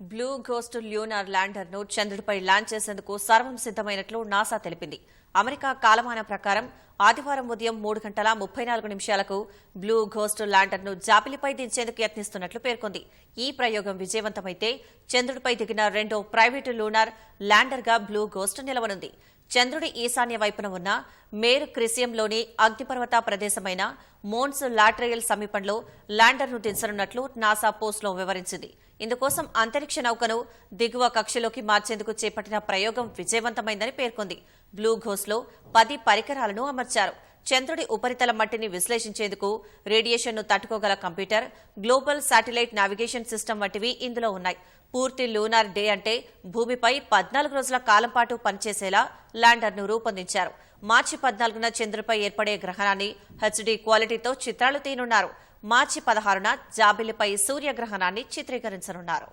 Blue ghost lunar ల్యాండర్ను చంద్రుడిపై land చేసేందుకు సర్వం సిద్దమైనట్లు నాసా తెలిపింది. అమెరికా కాలమానం ప్రకారం ఆదివారం ఉదయం మూడు గంటల ముప్పై నాలుగు నిమిషాలకు బ్లూ ఘోస్ట్ ల్యాండర్ను జాపిలిపై దించేందుకు యత్నిస్తున్నట్లు పేర్కొంది. ఈ ప్రయోగం విజయవంతమైతే చంద్రుడిపై దిగిన రెండో ప్రైవేటు లూనార్ ల్యాండర్గా బ్లూ ఘోస్ట్ నిలవనుంది. చంద్రుడి ఈశాన్య వైపున ఉన్న మేరు క్రిసియంలోని అగ్నిపర్వత ప్రదేశమైన మోన్స్ లాట్రయల్ సమీపంలో ల్యాండర్ను దించనున్నట్లు నాసా పోస్ట్లో వివరించింది. ఇందుకోసం అంతరిక్ష నౌకను దిగువ కక్షలోకి మార్చేందుకు చేపట్టిన ప్రయోగం విజయవంతమైందని పేర్కొంది. బ్లూ ఘోస్లో పది పరికరాలను అమర్చారు. చంద్రుడి ఉపరితల మట్టిని విశ్లేషించేందుకు రేడియేషన్ను తట్టుకోగల computer global satellite navigation system వంటివి ఇందులో ఉన్నాయి. పూర్తి లూనార్ డే అంటే భూమిపై పద్నాలుగు రోజుల కాలం పాటు పనిచేసేలా ల్యాండర్ను రూపొందించారు. మార్చి పద్నాలుగున చంద్రుపై ఏర్పడే గ్రహణాన్ని హెచ్డీ క్వాలిటీతో చిత్రాలు తీనున్నారు మార్చి పదహారున జాబిలిపై సూర్యగ్రహణాన్ని చిత్రీకరించనున్నారు.